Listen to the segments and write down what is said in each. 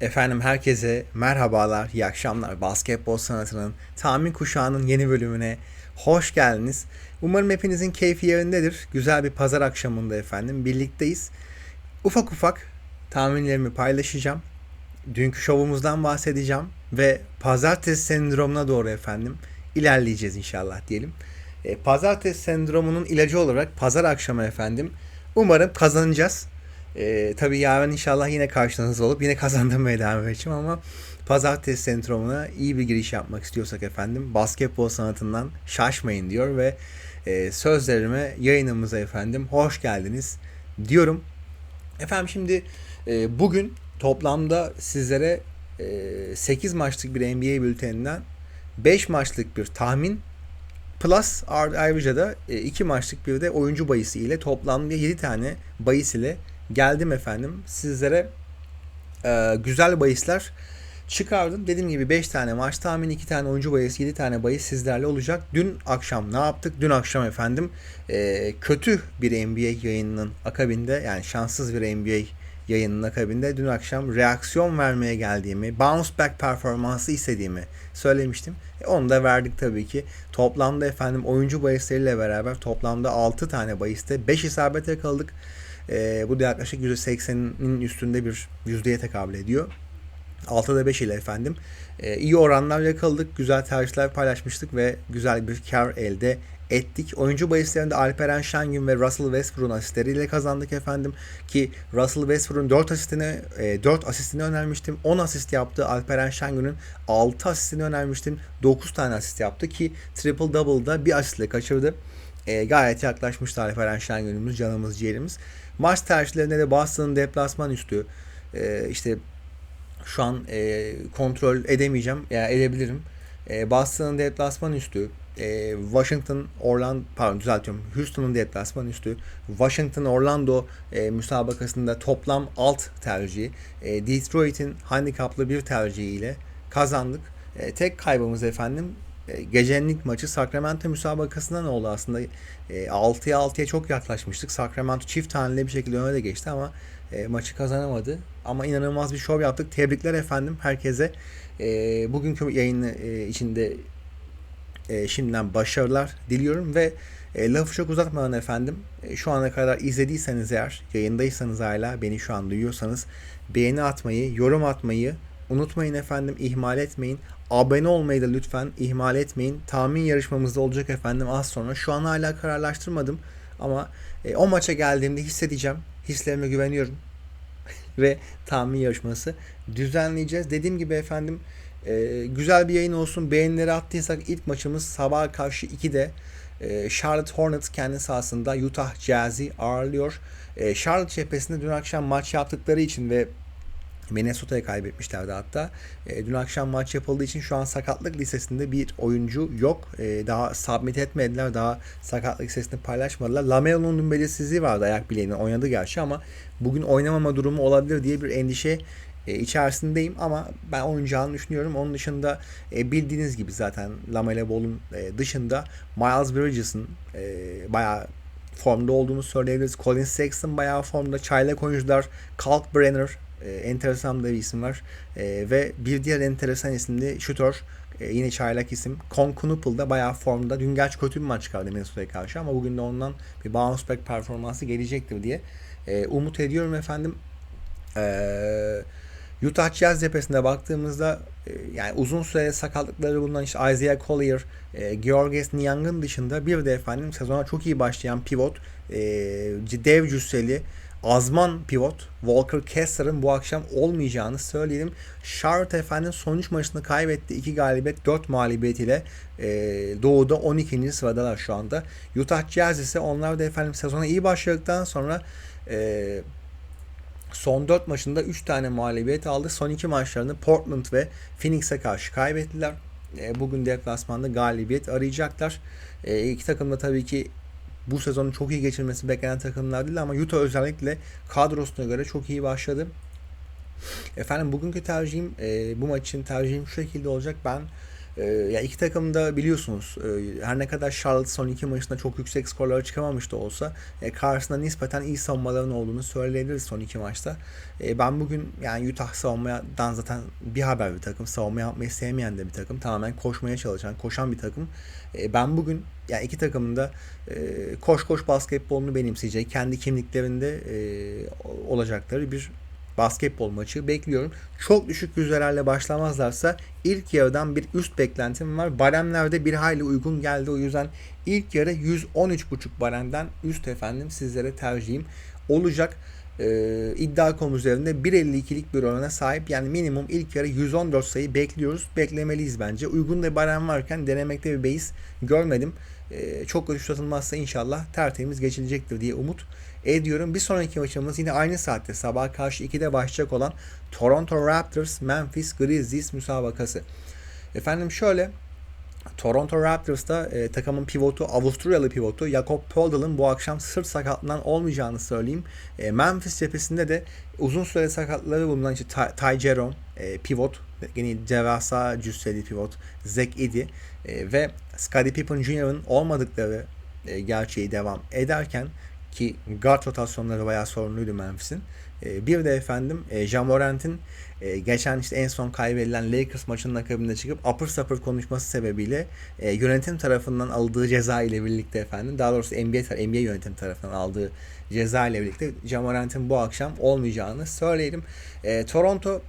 Efendim herkese merhabalar, iyi akşamlar. Basketbol sanatının tahmin kuşağının yeni bölümüne hoş geldiniz. Umarım hepinizin keyfi yerindedir. Güzel bir pazar akşamında efendim birlikteyiz. Ufak ufak tahminlerimi paylaşacağım. Dünkü şovumuzdan bahsedeceğim ve pazartesi sendromuna doğru efendim ilerleyeceğiz inşallah diyelim. E, pazartesi sendromunun ilacı olarak pazar akşamı efendim umarım kazanacağız. Ee, tabii yarın inşallah yine karşınızda olup yine kazandırmaya devam edeceğim ama pazartesi sendromuna iyi bir giriş yapmak istiyorsak efendim basketbol sanatından şaşmayın diyor ve e, sözlerime yayınımıza efendim hoş geldiniz diyorum. Efendim şimdi e, bugün toplamda sizlere e, 8 maçlık bir NBA bülteninden 5 maçlık bir tahmin Plus ayrıca da 2 maçlık bir de oyuncu bayisi ile toplamda 7 tane bayis ile geldim efendim. Sizlere e, güzel bahisler çıkardım. Dediğim gibi 5 tane maç tahmini, 2 tane oyuncu bahis, 7 tane bahis sizlerle olacak. Dün akşam ne yaptık? Dün akşam efendim e, kötü bir NBA yayınının akabinde yani şanssız bir NBA yayının akabinde dün akşam reaksiyon vermeye geldiğimi, bounce back performansı istediğimi söylemiştim. E, onu da verdik tabii ki. Toplamda efendim oyuncu bahisleriyle beraber toplamda 6 tane bahiste 5 isabet yakaladık. E, bu da yaklaşık %80'in üstünde bir yüzdeye tekabül ediyor. 6'da 5 ile efendim. E, iyi oranlar yakaladık. Güzel tercihler paylaşmıştık ve güzel bir kar elde ettik. Oyuncu bahislerinde Alperen Şengün ve Russell Westbrook'un asistleriyle kazandık efendim. Ki Russell Westbrook'un 4 asistini, 4 asistini önermiştim. 10 asist yaptı. Alperen Şengün'ün 6 asistini önermiştim. 9 tane asist yaptı ki triple double'da bir asistle kaçırdı. E, gayet yaklaşmıştı Alperen Şengün'ümüz, canımız, ciğerimiz. Maç tercihlerinde de Boston'ın deplasman üstü. E, işte şu an e, kontrol edemeyeceğim. Ya yani edebilirim. E, Boston'ın deplasman üstü. E, Washington, Orlando, pardon düzeltiyorum. Houston'ın deplasman üstü. Washington, Orlando e, müsabakasında toplam alt tercihi. E, Detroit'in handikaplı bir tercihiyle kazandık. E, tek kaybımız efendim gecenin maçı Sacramento müsabakasında ne oldu aslında? E, 6'ya 6'ya çok yaklaşmıştık. Sacramento çift taneli bir şekilde öne de geçti ama e, maçı kazanamadı. Ama inanılmaz bir şov yaptık. Tebrikler efendim herkese. E, bugünkü yayın e, içinde e, şimdiden başarılar diliyorum ve e, lafı çok uzatmadan efendim e, şu ana kadar izlediyseniz eğer yayındaysanız hala beni şu an duyuyorsanız beğeni atmayı, yorum atmayı unutmayın efendim ihmal etmeyin. Abone olmayı da lütfen ihmal etmeyin. Tahmin yarışmamızda olacak efendim az sonra. Şu an hala kararlaştırmadım ama e, o maça geldiğimde hissedeceğim. Hislerime güveniyorum. Ve tahmin yarışması düzenleyeceğiz. Dediğim gibi efendim e, güzel bir yayın olsun. Beğenileri attıysak ilk maçımız sabah karşı 2'de e, Charlotte Hornets kendi sahasında Utah Jazz'i ağırlıyor. E, Charlotte cephesinde dün akşam maç yaptıkları için ve Minnesota'ya kaybetmişlerdi hatta. E, dün akşam maç yapıldığı için şu an sakatlık listesinde bir oyuncu yok. E, daha submit etmediler. Daha sakatlık listesini paylaşmadılar. Lamelo'nun dün belirsizliği vardı ayak bileğine. Oynadı gerçi ama bugün oynamama durumu olabilir diye bir endişe e, içerisindeyim ama ben oynayacağını düşünüyorum. Onun dışında e, bildiğiniz gibi zaten Lamelo Ball'un e, dışında Miles Bridges'ın e, bayağı formda olduğunu söyleyebiliriz. Colin Sexton bayağı formda. Çaylak oyuncular Kalkbrenner e, enteresan da bir isim var. E, ve bir diğer enteresan isim de. E, yine çaylak isim. Con Knuppel da bayağı formda. Dün gerçi kötü bir maç çıkardı Minnesota'ya karşı ama bugün de ondan bir bounce back performansı gelecektir diye e, umut ediyorum efendim. Eee Utah Jazz cephesine baktığımızda e, yani uzun süre sakatlıkları bulunan işte Isaiah Collier, e, Georges Niang'ın dışında bir de efendim sezona çok iyi başlayan pivot, e, dev cüsseli azman pivot Walker Kessler'ın bu akşam olmayacağını söyleyelim. Charlotte efendim sonuç maçını kaybetti. 2 galibiyet 4 mağlubiyet ile e, Doğu'da 12. sıradalar şu anda. Utah Jazz ise onlar da efendim sezona iyi başladıktan sonra e, son 4 maçında 3 tane mağlubiyet aldı. Son 2 maçlarını Portland ve Phoenix'e karşı kaybettiler. E, bugün deplasmanda galibiyet arayacaklar. E, iki takım da tabii ki bu sezonu çok iyi geçirmesi beklenen takımlar değil ama Utah özellikle kadrosuna göre çok iyi başladı. Efendim bugünkü tercihim e, bu maç için tercihim şu şekilde olacak. Ben E, ya iki takım da biliyorsunuz e, her ne kadar Charlotte son iki maçında çok yüksek skorlara çıkamamış da olsa e, karşısında nispeten iyi savunmaların olduğunu söyleyebiliriz son iki maçta. E, ben bugün yani Utah savunmadan zaten bir haber bir takım. Savunma yapmayı sevmeyen de bir takım. Tamamen koşmaya çalışan, koşan bir takım. E, ben bugün yani iki takımın da koş koş basketbolunu benimseyecek, kendi kimliklerinde e, olacakları bir basketbol maçı bekliyorum. Çok düşük yüzdelerle başlamazlarsa ilk yarıdan bir üst beklentim var. Baremlerde bir hayli uygun geldi. O yüzden ilk yarı 113.5 baremden üst efendim sizlere tercihim olacak. Ee, iddia.com üzerinde 1.52'lik bir orana sahip. Yani minimum ilk yarı 114 sayı bekliyoruz. Beklemeliyiz bence. Uygun da barem varken denemekte bir beis görmedim. Ee, çok kötü satılmazsa inşallah tertemiz geçilecektir diye umut ediyorum. Bir sonraki maçımız yine aynı saatte sabah karşı 2'de başlayacak olan Toronto Raptors Memphis Grizzlies müsabakası. Efendim şöyle Toronto Raptors'ta e, takımın pivotu, Avusturyalı pivotu Jakob Poeltl'ın bu akşam sırt sakatlığından olmayacağını söyleyeyim. E, Memphis cephesinde de uzun süre sakatları bulunan işte Ty, Ty Jerome, e, pivot, yine devasa cüsseli pivot Zach Edey e, ve Scottie Pippen Jr.'ın olmadıkları e, gerçeği devam ederken ki guard rotasyonları bayağı sorunluydu Memphis'in. E, bir de efendim e, Jamorant'in e, geçen işte en son kaybedilen Lakers maçının akabinde çıkıp apır sapır konuşması sebebiyle e, yönetim tarafından aldığı ceza ile birlikte efendim daha doğrusu NBA, NBA yönetim tarafından aldığı ceza ile birlikte Jamorant'in bu akşam olmayacağını söyleyelim. E, Toronto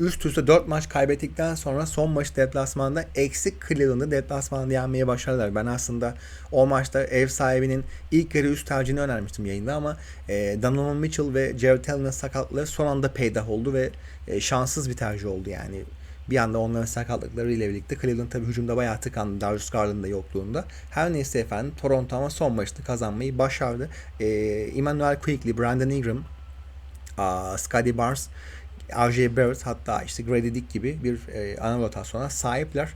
üst üste 4 maç kaybettikten sonra son maç deplasmanda eksik Cleveland'ı deplasmanda yenmeye başardılar. Ben aslında o maçta ev sahibinin ilk yarı üst tercihini önermiştim yayında ama e, Donovan Mitchell ve Jared Allen'ın sakatlığı son anda peydah oldu ve e, şanssız bir tercih oldu yani. Bir anda onların sakatlıkları ile birlikte Cleveland tabi hücumda bayağı tıkandı Darius Garland'ın da yokluğunda. Her neyse efendim Toronto ama son maçta kazanmayı başardı. E, Emmanuel Quickly, Brandon Ingram, uh, Scotty Barnes R.J. Barrett hatta işte Grady Dick gibi bir e, ana rotasyona sahipler.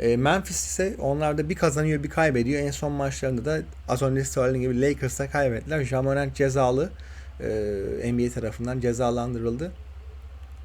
E, Memphis ise onlarda bir kazanıyor bir kaybediyor. En son maçlarında da az önce söylediğim gibi Lakers'a kaybettiler. Jamorant cezalı e, NBA tarafından cezalandırıldı.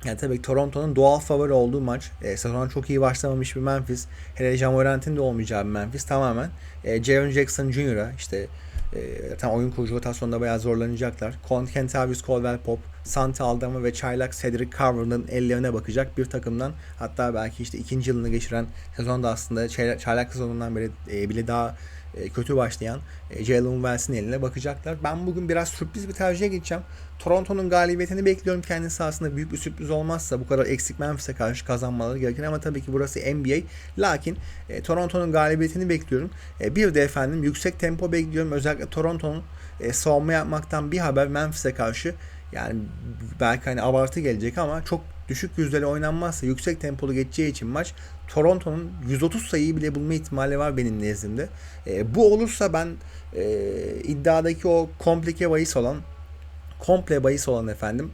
Yani tabii Toronto'nun doğal favori olduğu maç. E, sezona çok iyi başlamamış bir Memphis. Hele Jamorant'in de olmayacağı bir Memphis tamamen. E, Jaren Jackson Jr.'a işte e, tam oyun kurucu rotasyonda bayağı zorlanacaklar. Kentavius Caldwell Pop, Santa Aldama ve çaylak Cedric Carver'ın ellerine bakacak bir takımdan hatta belki işte ikinci yılını geçiren sezonda aslında çaylak sezonundan beri e, bile daha e, kötü başlayan e, Jalen Wells'in eline bakacaklar. Ben bugün biraz sürpriz bir tercihe gideceğim. Toronto'nun galibiyetini bekliyorum kendi sahasında büyük bir sürpriz olmazsa bu kadar eksik Memphis'e karşı kazanmaları gerekir ama tabii ki burası NBA. Lakin e, Toronto'nun galibiyetini bekliyorum. E, bir de efendim yüksek tempo bekliyorum. Özellikle Toronto'nun e, savunma yapmaktan bir haber Memphis'e karşı yani belki hani abartı gelecek ama çok düşük yüzdeli oynanmazsa yüksek tempolu geçeceği için maç Toronto'nun 130 sayıyı bile bulma ihtimali var benim nezdimde. E, bu olursa ben e, iddiadaki o komplike bahis olan komple bahis olan efendim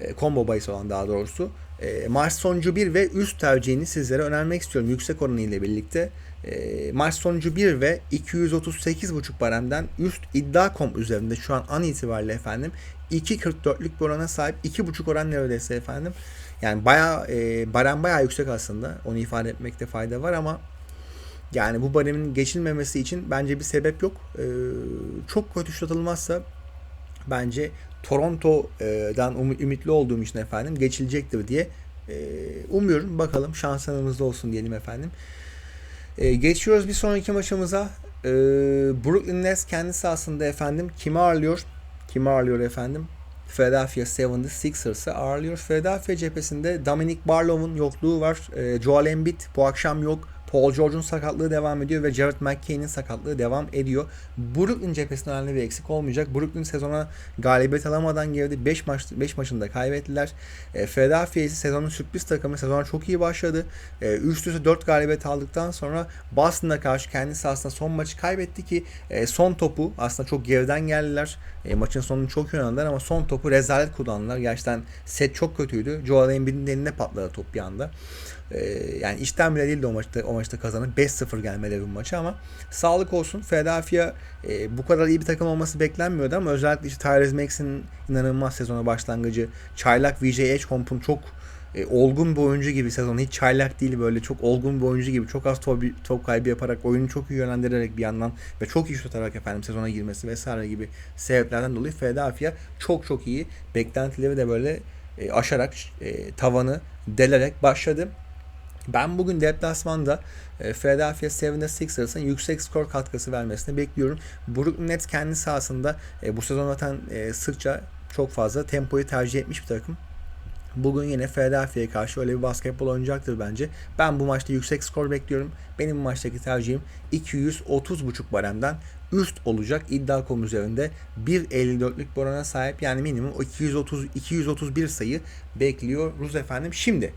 e, combo bahis olan daha doğrusu e, maç sonucu 1 ve üst tercihini sizlere önermek istiyorum yüksek oranı ile birlikte. E, maç sonucu 1 ve 238.5 baremden üst iddia.com üzerinde şu an an itibariyle efendim 2.44'lük bir orana sahip 2.5 oran neredeyse efendim. Yani bayağı e, barem bayağı yüksek aslında. Onu ifade etmekte fayda var ama yani bu baremin geçilmemesi için bence bir sebep yok. E, çok kötü satılmazsa bence Toronto'dan ümitli olduğum için efendim geçilecektir diye e, umuyorum. Bakalım şanslarımızda olsun diyelim efendim. E, geçiyoruz bir sonraki maçımıza. E, Brooklyn Nets kendi sahasında efendim kimi ağırlıyor? Kimi ağırlıyor efendim? Philadelphia 76ers'ı ağırlıyor. Philadelphia cephesinde Dominic Barlow'un yokluğu var. E, Joel Embiid bu akşam yok. Paul George'un sakatlığı devam ediyor ve Jared McKay'nin sakatlığı devam ediyor. Brooklyn cephesinde önemli bir eksik olmayacak. Brooklyn sezona galibiyet alamadan girdi. 5 maç 5 maçında kaybettiler. E, Philadelphia ise sezonun sürpriz takımı. Sezona çok iyi başladı. E, üst üste 4 galibiyet aldıktan sonra Boston'a karşı kendisi aslında son maçı kaybetti ki e, son topu aslında çok geriden geldiler. E, maçın sonunu çok oynadılar ama son topu rezalet kullandılar. Gerçekten set çok kötüydü. Joel Embiid'in eline patladı top bir anda. E, yani işten bile değildi o maçta, o maçta kazanıp 5-0 gelmeleri bu maçı ama sağlık olsun. Philadelphia e, bu kadar iyi bir takım olması beklenmiyordu ama özellikle işte Tyrese Maxey'in inanılmaz sezona başlangıcı, çaylak VJ Edgecomb'un çok e, olgun bir oyuncu gibi sezon hiç çaylak değil böyle çok olgun bir oyuncu gibi çok az top, top kaybı yaparak oyunu çok iyi yönlendirerek bir yandan ve çok iyi şut atarak efendim sezona girmesi vesaire gibi sebeplerden dolayı Philadelphia çok çok iyi beklentileri de böyle e, aşarak e, tavanı delerek başladı. Ben bugün deplasmanda e, Philadelphia 76ers'ın yüksek skor katkısı vermesini bekliyorum. Brooklyn Nets kendi sahasında e, bu sezon zaten e, sıkça çok fazla tempoyu tercih etmiş bir takım. Bugün yine Philadelphia'ya karşı öyle bir basketbol oynayacaktır bence. Ben bu maçta yüksek skor bekliyorum. Benim bu maçtaki tercihim 230.5 baremden üst olacak iddia.com üzerinde 1.54'lük bir orana sahip yani minimum 230 231 sayı bekliyoruz efendim. Şimdi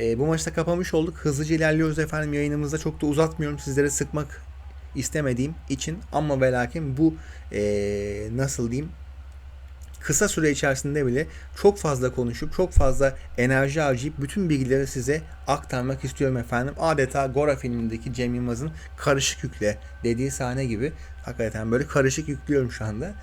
e, bu maçta kapamış olduk. Hızlıca ilerliyoruz efendim yayınımızda çok da uzatmıyorum sizlere sıkmak istemediğim için ama ve lakin bu e, nasıl diyeyim kısa süre içerisinde bile çok fazla konuşup çok fazla enerji harcayıp bütün bilgileri size aktarmak istiyorum efendim. Adeta Gora filmindeki Cem Yılmaz'ın karışık yükle dediği sahne gibi hakikaten böyle karışık yüklüyorum şu anda.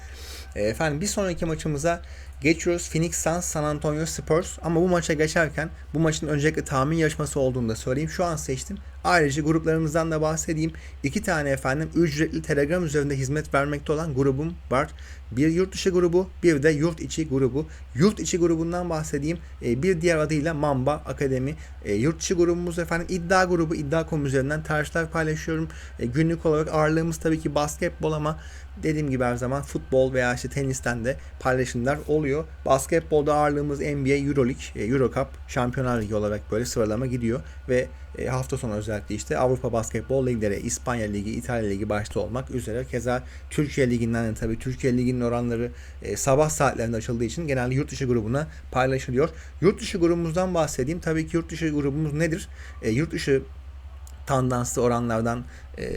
E, efendim bir sonraki maçımıza Geçiyoruz Phoenix Suns San Antonio Spurs ama bu maça geçerken bu maçın öncelikle tahmin yarışması olduğunu da söyleyeyim. Şu an seçtim. Ayrıca gruplarımızdan da bahsedeyim. İki tane efendim ücretli Telegram üzerinde hizmet vermekte olan grubum var. Bir yurt dışı grubu, bir de yurt içi grubu. Yurt içi grubundan bahsedeyim. E, bir diğer adıyla Mamba Akademi. E, yurt dışı grubumuz efendim iddia grubu, iddia.com üzerinden tercihler paylaşıyorum. E, günlük olarak ağırlığımız tabii ki basketbol ama dediğim gibi her zaman futbol veya işte tenisten de paylaşımlar oluyor. Basketbolda ağırlığımız NBA, Euroleague, Eurocup, Şampiyonlar Ligi olarak böyle sıralama gidiyor ve e, hafta sonu özellikle işte Avrupa Basketbol Ligleri, İspanya Ligi, İtalya Ligi başta olmak üzere keza Türkiye Ligi'nden de tabii Türkiye Ligi'nin oranları e, sabah saatlerinde açıldığı için genelde yurt dışı grubuna paylaşılıyor. Yurt dışı grubumuzdan bahsedeyim. Tabii ki yurt dışı grubumuz nedir? E, yurt dışı tandanslı oranlardan e,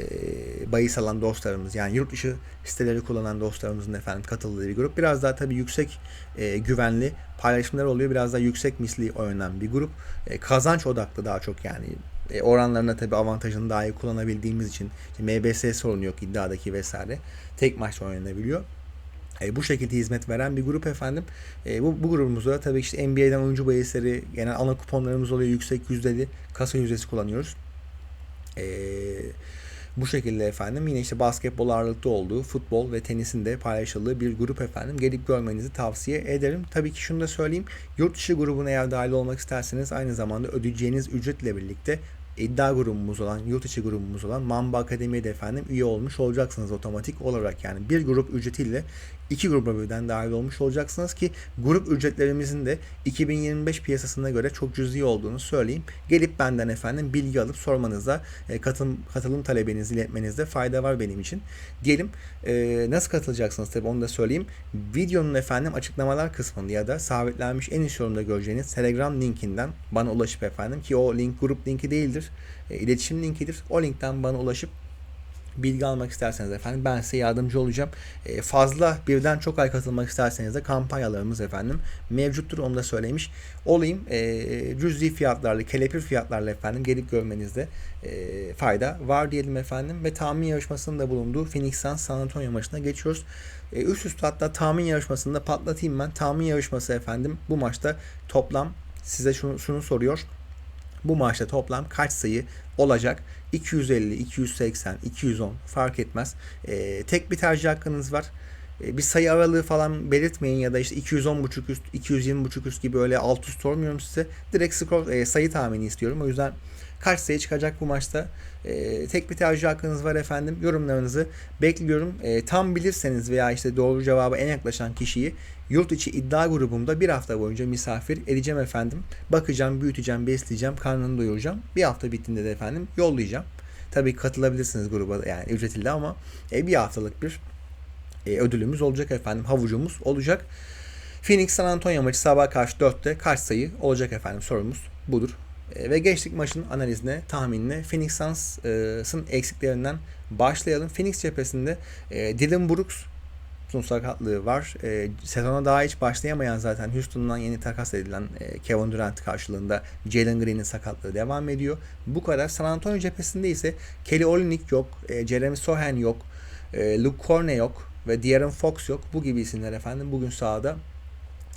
bahis alan dostlarımız yani yurt dışı siteleri kullanan dostlarımızın efendim katıldığı bir grup. Biraz daha tabii yüksek e, güvenli paylaşımlar oluyor. Biraz daha yüksek misli oynanan bir grup. E, kazanç odaklı daha çok yani e, oranlarına tabii avantajını daha iyi kullanabildiğimiz için işte MBS sorunu yok iddiadaki vesaire. Tek maç oynanabiliyor. E, bu şekilde hizmet veren bir grup efendim. E, bu, bu grubumuzda tabii işte NBA'den oyuncu bahisleri, genel ana kuponlarımız oluyor. Yüksek yüzdeli kasa yüzdesi kullanıyoruz. Eee bu şekilde efendim yine işte basketbol ağırlıklı olduğu futbol ve tenisin de paylaşıldığı bir grup efendim. Gelip görmenizi tavsiye ederim. Tabii ki şunu da söyleyeyim. Yurt dışı grubuna eğer dahil olmak isterseniz aynı zamanda ödeyeceğiniz ücretle birlikte iddia grubumuz olan, yurt içi grubumuz olan Mamba Akademi'ye de efendim üye olmuş olacaksınız otomatik olarak. Yani bir grup ücretiyle iki gruba birden dahil olmuş olacaksınız ki grup ücretlerimizin de 2025 piyasasına göre çok cüzi olduğunu söyleyeyim. Gelip benden efendim bilgi alıp sormanızda e, katılım, katılım talebinizi iletmenizde fayda var benim için. Diyelim e, nasıl katılacaksınız tabi onu da söyleyeyim. Videonun efendim açıklamalar kısmında ya da sabitlenmiş en üst yorumda göreceğiniz Telegram linkinden bana ulaşıp efendim ki o link grup linki değildir. E, iletişim linkidir. O linkten bana ulaşıp bilgi almak isterseniz efendim ben size yardımcı olacağım. E, fazla birden çok ay katılmak isterseniz de kampanyalarımız efendim mevcuttur onu da söylemiş olayım. E, cüzi fiyatlarla, kelepir fiyatlarla efendim gelip görmenizde e, fayda var diyelim efendim. Ve tahmin yarışmasında bulunduğu Phoenix Suns San Antonio maçına geçiyoruz. E, üst üste hatta tahmin yarışmasında patlatayım ben. Tahmin yarışması efendim bu maçta toplam size şunu, şunu soruyor. Bu maçta toplam kaç sayı olacak? 250, 280, 210 fark etmez. E, tek bir tercih hakkınız var. E, bir sayı aralığı falan belirtmeyin ya da işte 210.5 üst, 220.5 üst gibi öyle alt üst sormuyorum size. Direkt skor e, sayı tahmini istiyorum. O yüzden kaç sayı çıkacak bu maçta? E, tek bir tercih hakkınız var efendim. Yorumlarınızı bekliyorum. E, tam bilirseniz veya işte doğru cevaba en yaklaşan kişiyi yurt içi iddia grubumda bir hafta boyunca misafir edeceğim efendim. Bakacağım, büyüteceğim, besleyeceğim, karnını doyuracağım. Bir hafta bittiğinde de efendim yollayacağım. Tabii katılabilirsiniz gruba yani ücretli ama e, bir haftalık bir e, ödülümüz olacak efendim. Havucumuz olacak. Phoenix San Antonio maçı sabah karşı 4'te kaç sayı olacak efendim sorumuz budur. E, ve geçtik maçın analizine, tahminine. Phoenix Suns'ın eksiklerinden başlayalım. Phoenix cephesinde e, Dylan Brooks sakatlığı var. E, sezona daha hiç başlayamayan zaten Houston'dan yeni takas edilen e, Kevin Durant karşılığında Jalen Green'in sakatlığı devam ediyor. Bu kadar. San Antonio cephesinde ise Kelly Olynyk yok, e, Jeremy Sohan yok, e, Luke Corne yok ve De'Aaron Fox yok. Bu gibi isimler efendim bugün sahada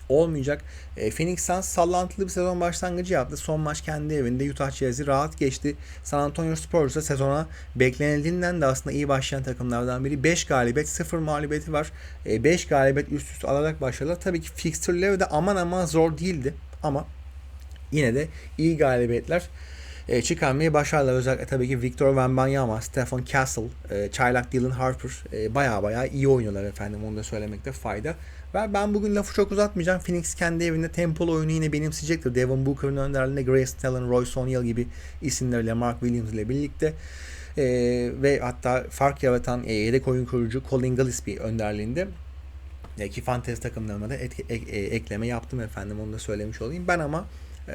olmayacak. E, Phoenix Suns sallantılı bir sezon başlangıcı yaptı. Son maç kendi evinde Utah Jazz'i rahat geçti. San Antonio Spurs da sezona beklenildiğinden de aslında iyi başlayan takımlardan biri. 5 galibiyet, 0 mağlubiyeti var. 5 e, galibiyet üst üste alarak başladılar. Tabii ki fixture'ları da aman aman zor değildi. Ama yine de iyi galibiyetler e, çıkarmayı başardılar. Özellikle tabii ki Victor Wembanyama, Stephen Castle, e, Çaylak Dylan Harper e, baya baya iyi oynuyorlar efendim. Onu da söylemekte fayda. Ve ben bugün lafı çok uzatmayacağım. Phoenix kendi evinde tempolu oyunu yine benimseyecektir. Devin Booker'ın önderliğinde Grace Allen, Royce O'Neal gibi isimlerle Mark Williams ile birlikte e, ve hatta fark yaratan e, yedek oyun kurucu Colin Gillespie önderliğinde e, ki fantezi takımlarına da etki, e, e, ekleme yaptım efendim onu da söylemiş olayım. Ben ama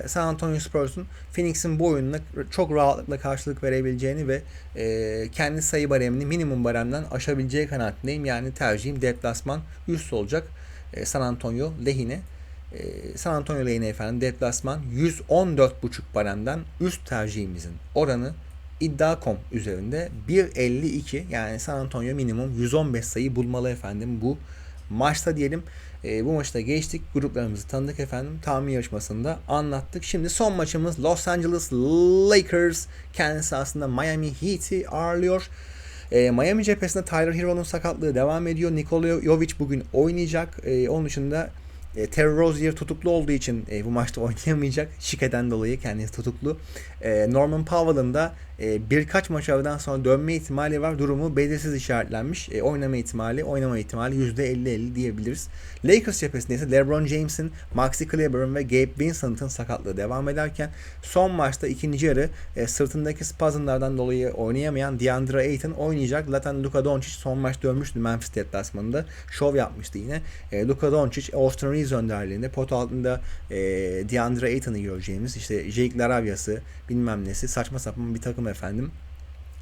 San Antonio Spurs'un Phoenix'in bu oyununa çok rahatlıkla karşılık verebileceğini ve e, kendi sayı baremini minimum baremden aşabileceği kanaatindeyim. Yani tercihim deplasman üst olacak e, San Antonio lehine. E, San Antonio lehine efendim deplasman 114.5 baremden üst tercihimizin oranı iddia.com üzerinde 1.52 yani San Antonio minimum 115 sayı bulmalı efendim bu maçta diyelim. E, bu maçta geçtik. Gruplarımızı tanıdık efendim. Tahmin yarışmasında anlattık. Şimdi son maçımız Los Angeles Lakers kendisi aslında Miami Heat'i ağırlıyor. E, Miami cephesinde Tyler Hero'nun sakatlığı devam ediyor. Nikola Jovic bugün oynayacak. E, onun dışında e, Terry Rozier tutuklu olduğu için e, bu maçta oynayamayacak. Şikeden dolayı kendisi tutuklu. E, Norman Powell'ın da e, birkaç maç aradan sonra dönme ihtimali var. Durumu belirsiz işaretlenmiş. E, oynama ihtimali, oynama ihtimali %50-50 diyebiliriz. Lakers cephesinde ise LeBron James'in, Maxi Kleber'ın ve Gabe Vincent'ın sakatlığı devam ederken son maçta ikinci yarı e, sırtındaki spazmlardan dolayı oynayamayan DeAndre Ayton oynayacak. Zaten Luka Doncic son maç dönmüştü Memphis deplasmanında. Şov yapmıştı yine. E, Luka Doncic, Austin Reeves önderliğinde pot altında DeAndre Ayton'ı göreceğimiz işte Jake Laravia'sı bilmem nesi saçma sapan bir takım efendim.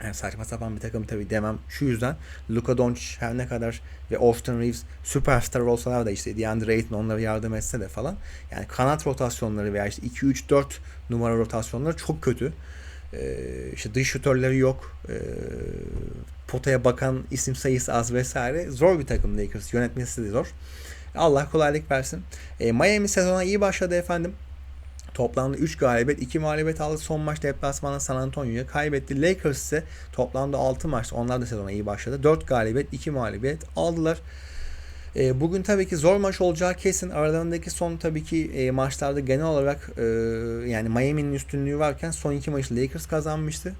Yani saçma sapan bir takım tabii demem. Şu yüzden Luka Doncic her ne kadar ve Austin Reeves süperstar olsalar da işte DeAndre Ayton onlara yardım etse de falan. Yani kanat rotasyonları veya işte 2-3-4 numara rotasyonları çok kötü. Ee, işte dış şutörleri yok. Ee, potaya bakan isim sayısı az vesaire. Zor bir takım Lakers. Yönetmesi de zor. Allah kolaylık versin. Ee, Miami sezona iyi başladı efendim. Toplamda 3 galibiyet, 2 mağlubiyet aldı. Son maç deplasmanda San Antonio'ya kaybetti. Lakers ise toplamda 6 maç. Onlar da sezona iyi başladı. 4 galibiyet, 2 mağlubiyet aldılar. E, bugün tabii ki zor maç olacağı kesin. Aralarındaki son tabii ki e, maçlarda genel olarak e, yani Miami'nin üstünlüğü varken son iki maçı Lakers kazanmıştı.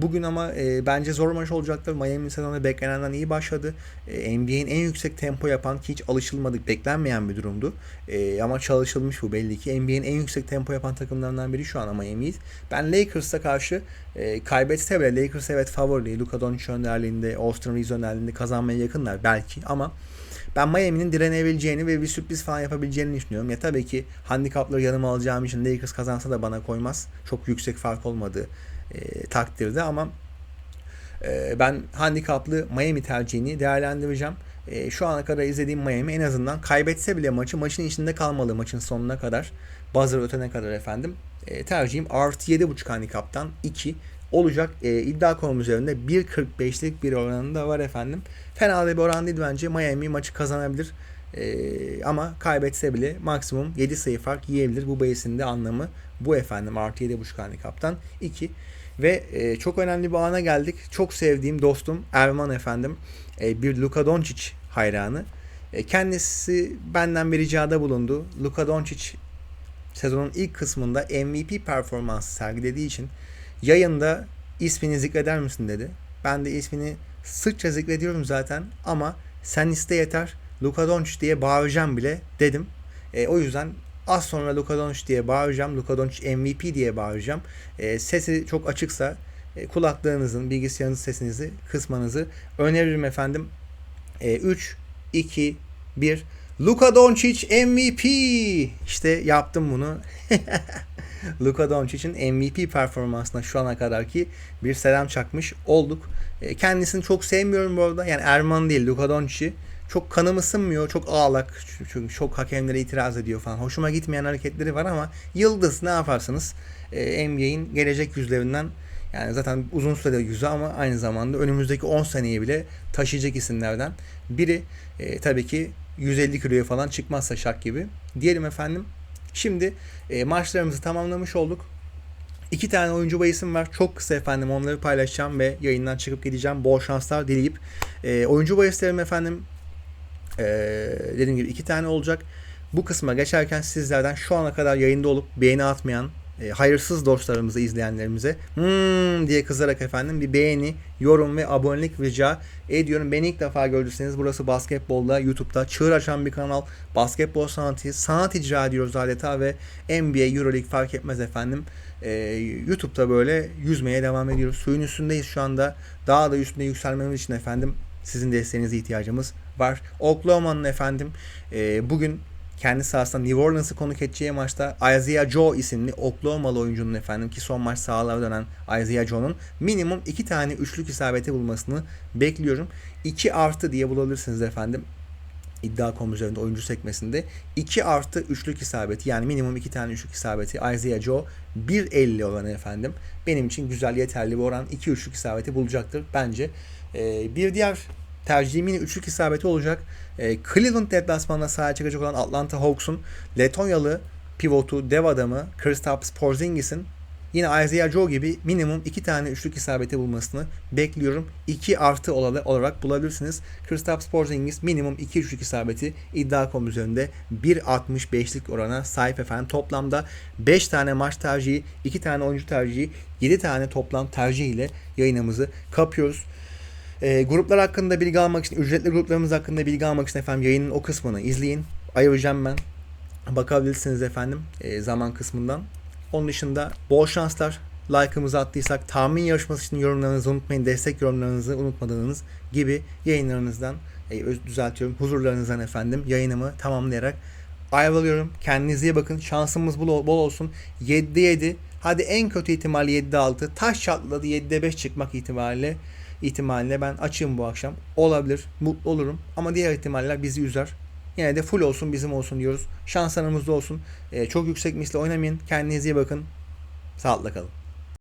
Bugün ama e, bence zor maç olacaktır. Miami sezonu beklenenden iyi başladı. E, NBA'in en yüksek tempo yapan ki hiç alışılmadık, beklenmeyen bir durumdu. E, ama çalışılmış bu belli ki. NBA'in en yüksek tempo yapan takımlarından biri şu an Miami'yiz. Ben Lakers'a karşı e, kaybetse bile Lakers evet favori. Luka Doncic önderliğinde, Austin Reeves önderliğinde kazanmaya yakınlar belki ama ben Miami'nin direnebileceğini ve bir sürpriz falan yapabileceğini düşünüyorum. Ya tabii ki handikapları yanıma alacağım için Lakers kazansa da bana koymaz. Çok yüksek fark olmadığı e, takdirde ama e, ben handikaplı Miami tercihini değerlendireceğim. E, şu ana kadar izlediğim Miami en azından kaybetse bile maçı maçın içinde kalmalı maçın sonuna kadar. Buzzer ötene kadar efendim. E, tercihim artı 7.5 handikaptan 2 olacak. E, iddia konum üzerinde 1.45'lik bir oranı da var efendim. Fena da bir oran değil bence. Miami maçı kazanabilir. E, ama kaybetse bile maksimum 7 sayı fark yiyebilir. Bu base'in anlamı bu efendim. Artı 7.5 handikaptan 2. Ve e, çok önemli bir ana geldik. Çok sevdiğim dostum Erman efendim. E, bir Luka Doncic hayranı. E, kendisi benden bir ricada bulundu. Luka Doncic sezonun ilk kısmında MVP performansı sergilediği için yayında ismini zikreder misin dedi. Ben de ismini sıkça zikrediyorum zaten ama sen iste yeter Luka Doncic diye bağıracağım bile dedim. E, o yüzden az sonra Luka Doncic diye bağıracağım. Luka Doncic MVP diye bağıracağım. E, sesi çok açıksa e, kulaklığınızın, bilgisayarınız sesinizi kısmanızı öneririm efendim. E, 3, 2, 1. Luka Doncic MVP. İşte yaptım bunu. Luka Doncic'in MVP performansına şu ana kadar ki bir selam çakmış olduk. E, kendisini çok sevmiyorum bu arada. Yani Erman değil Luka Doncic'i çok kanım ısınmıyor. Çok ağlak. Çünkü çok hakemlere itiraz ediyor falan. Hoşuma gitmeyen hareketleri var ama yıldız ne yaparsınız? E, NBA'in gelecek yüzlerinden yani zaten uzun sürede yüzü ama aynı zamanda önümüzdeki 10 seneyi bile taşıyacak isimlerden biri. E, tabii ki 150 kiloya falan çıkmazsa şak gibi. Diyelim efendim. Şimdi e, maçlarımızı tamamlamış olduk. İki tane oyuncu bahisim var. Çok kısa efendim onları paylaşacağım ve yayından çıkıp gideceğim. Bol şanslar dileyip. E, oyuncu bahislerim efendim e, dediğim gibi iki tane olacak. Bu kısma geçerken sizlerden şu ana kadar yayında olup beğeni atmayan e, hayırsız dostlarımızı, izleyenlerimize hmm diye kızarak efendim bir beğeni, yorum ve abonelik rica ediyorum. Beni ilk defa gördüyseniz burası basketbolda, YouTube'da çığır açan bir kanal. Basketbol sanatı, sanat icra ediyoruz adeta ve NBA, Euroleague fark etmez efendim. E, YouTube'da böyle yüzmeye devam ediyoruz. Suyun üstündeyiz şu anda. Daha da üstünde yükselmemiz için efendim sizin desteğinize ihtiyacımız var. Oklahoma'nın efendim e, bugün kendi sahasında New Orleans'ı konuk edeceği maçta Isaiah Joe isimli Oklahoma'lı oyuncunun efendim ki son maç sahalara dönen Isaiah Joe'nun minimum iki tane üçlük isabeti bulmasını bekliyorum. 2 artı diye bulabilirsiniz efendim iddia.com üzerinde oyuncu sekmesinde 2 artı üçlük isabeti yani minimum 2 tane üçlük isabeti Isaiah Joe 1.50 oranı efendim benim için güzel yeterli bir oran 2 üçlük isabeti bulacaktır bence. Ee, bir diğer tercihim yine üçlük isabeti olacak. E, Cleveland deplasmanına sahaya çıkacak olan Atlanta Hawks'un Letonyalı pivotu, dev adamı Kristaps Porzingis'in yine Isaiah Joe gibi minimum iki tane üçlük isabeti bulmasını bekliyorum. 2 artı olarak bulabilirsiniz. Kristaps Porzingis minimum 2 üçlük isabeti iddia.com üzerinde 1.65'lik orana sahip efendim. Toplamda 5 tane maç tercihi, 2 tane oyuncu tercihi, 7 tane toplam tercih ile yayınımızı kapıyoruz. E, gruplar hakkında bilgi almak için, ücretli gruplarımız hakkında bilgi almak için efendim yayının o kısmını izleyin. Ayıracağım ben. Bakabilirsiniz efendim e, zaman kısmından. Onun dışında bol şanslar. Like'ımızı attıysak tahmin yarışması için yorumlarınızı unutmayın. Destek yorumlarınızı unutmadığınız gibi yayınlarınızdan e, düzeltiyorum. Huzurlarınızdan efendim yayınımı tamamlayarak ayrılıyorum. Kendinize iyi bakın. Şansımız bol, bol olsun. 7'de 7. Hadi en kötü ihtimal 7'de 6. Taş çatladı 7'de 5 çıkmak ihtimaliyle ihtimaline ben açığım bu akşam. Olabilir. Mutlu olurum. Ama diğer ihtimaller bizi üzer. Yine de full olsun bizim olsun diyoruz. Şanslarımızda olsun. Ee, çok yüksek misle oynamayın. Kendinize iyi bakın. Sağlıkla kalın.